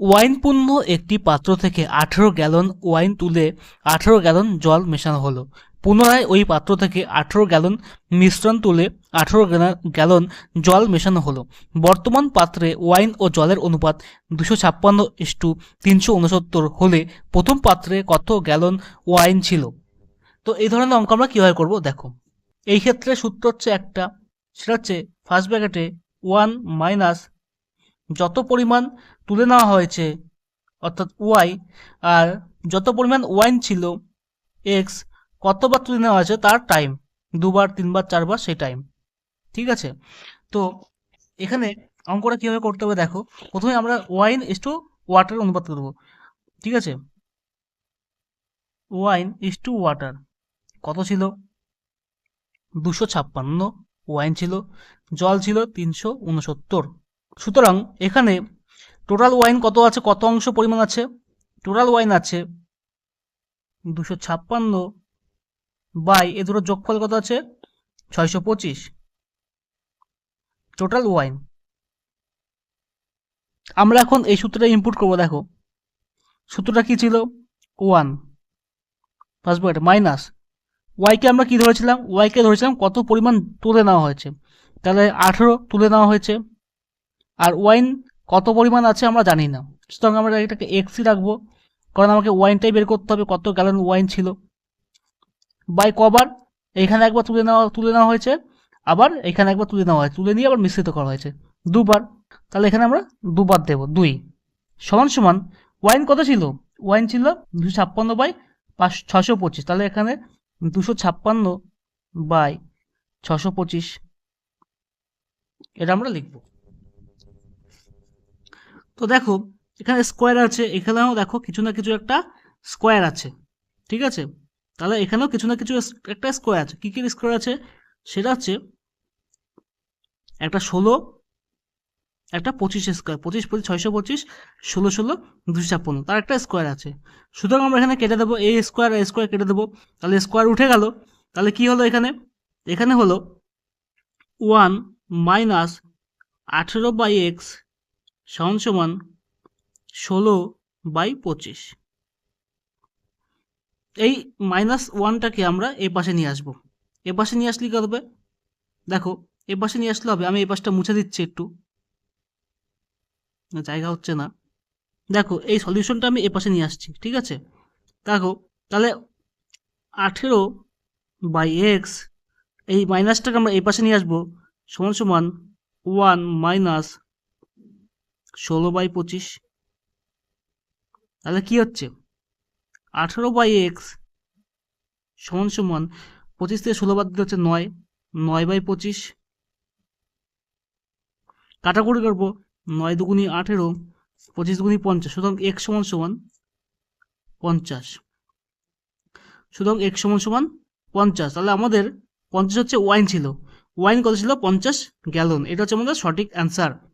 ওয়াইনপূর্ণ একটি পাত্র থেকে আঠেরো গ্যালন ওয়াইন তুলে আঠেরো গ্যালন জল মেশানো হলো। পুনরায় ওই পাত্র থেকে আঠেরো গ্যালন মিশ্রণ তুলে আঠেরো গ্যালন জল মেশানো হলো। বর্তমান পাত্রে ওয়াইন ও জলের অনুপাত দুশো ছাপ্পান্ন ইস্টু তিনশো উনসত্তর হলে প্রথম পাত্রে কত গ্যালন ওয়াইন ছিল? তো এই ধরনের অঙ্ক আমরা কীভাবে করব? দেখো। এই ক্ষেত্রে সূত্র হচ্ছে একটা, সেটা হচ্ছে ফার্স্ট ব্র্যাকেটে ওয়ান মাইনাস যত পরিমাণ তুলে নেওয়া হয়েছে, অর্থাৎ ওয়াই আর যত পরিমাণ ওয়াইন ছিল এক্স কতবার তুলে নেওয়া হয়েছে তার টাইম দুবার, তিনবার, চারবার সেই টাইম ঠিক আছে? তো এখানে অঙ্কটা কীভাবে করতে হবে দেখো, প্রথমে আমরা ওয়াইন ইস টু ওয়াটার অনুপাত করব। ঠিক আছে? ওয়াইন ইস টু ওয়াটার কত ছিল? দুশো ছাপ্পান্ন, ওয়াইন ছিল, জল ছিল তিনশো উনসত্তর। সুতরাং এখানে টোটাল ওয়াইন কত আছে, কত অংশ পরিমাণ আছে? টোটাল ওয়াইন আছে দুশো ছাপ্পান্ন বাই এ দুটো যোগফল কত আছে? ছয়শো পঁচিশ। টোটাল ওয়াইন আমরা এখন এই সূত্রটা ইনপুট করব, দেখো। সূত্রটা কি ছিল? ওয়ান ব্র্যাকেট মাইনাস ওয়াইকে আমরা কি ধরেছিলাম? ওয়াইকে ধরেছিলাম, কত পরিমাণ তুলে নেওয়া হয়েছে? তাহলে আঠেরো তুলে নেওয়া হয়েছে। আর ওয়াইন কত পরিমাণ আছে আমরা জানি না। সুতরাং আমরা এটাকে এক্সই রাখব, কারণ আমাকে ওয়াইনটাই বের করতে হবে, কত গ্যালন ওয়াইন ছিল। বাই কবার এইখানে একবার তুলে নেওয়া তুলে নেওয়া হয়েছে, আবার এখানে একবার তুলে নেওয়া হয়েছে, তুলে নিয়ে আবার মিশ্রিত করা হয়েছে। দুবার, তাহলে এখানে আমরা দুবার দেব, দুই। সমান সমান ওয়াইন কত ছিল? ওয়াইন ছিল দুশো ছাপ্পান্ন বাই পাঁচ ছশো পঁচিশ। তাহলে এখানে দুশো ছাপ্পান্ন বাই ছশো পঁচিশ, এটা আমরা লিখব। তো দেখো, এখানে স্কোয়ার আছে, এখানেও দেখো কিছু না কিছু একটা স্কোয়ার আছে, ঠিক আছে? তাহলে এখানেও কিছু না কিছু একটা স্কোয়ার আছে। কী কী স্কোয়ার আছে? সেটা হচ্ছে একটা ষোলো, একটা পঁচিশ স্কোয়ার পঁচিশ পঁচিশ, ছয়শো পঁচিশ, ষোলো ষোলো, দুশো ছাপ্পান্ন, তার একটা স্কোয়ার আছে। সুতরাং আমরা এখানে কেটে দেবো এই স্কোয়ার এই স্কোয়ার কেটে দেবো। তাহলে স্কোয়ার উঠে গেল। তাহলে কি হলো এখানে? এখানে হলো ওয়ান মাইনাস আঠেরো বাই এক্স সমান সমান ষোলো বাই পঁচিশ। এই মাইনাস ওয়ানটাকে আমরা এ পাশে নিয়ে আসব। এ পাশে নিয়ে আসলে কী হবে? দেখো, এ পাশে নিয়ে আসলে হবে, আমি এই পাশটা মুছে দিচ্ছি একটু। জায়গা হচ্ছে না। দেখো, এই সলিউশনটা আমি এ পাশে নিয়ে আসছি, ঠিক আছে? দেখো, তাহলে আঠেরো বাই এক্স এই মাইনাসটাকে আমরা এই পাশে নিয়ে আসব, সমান সমান ওয়ান মাইনাস ষোলো বাই পঁচিশ। তাহলে কি হচ্ছে? আঠেরো বাই এক্স সমান সমান পঁচিশ থেকে ষোলো বাদ দিতে হচ্ছে নয় নয় বাই পঁচিশ। কাটাকুটি করব, নয় দুগুনি আঠেরো, পঁচিশ দুগুনি পঞ্চাশ, সুতরাং এক সমান সমান পঞ্চাশ। সুতরাং এক সমান সমান পঞ্চাশ। তাহলে আমাদের পঞ্চাশ হচ্ছে ওয়াইন ছিল। ওয়াইন কত ছিল? পঞ্চাশ গ্যালন। এটা হচ্ছে আমাদের সঠিক অ্যান্সার।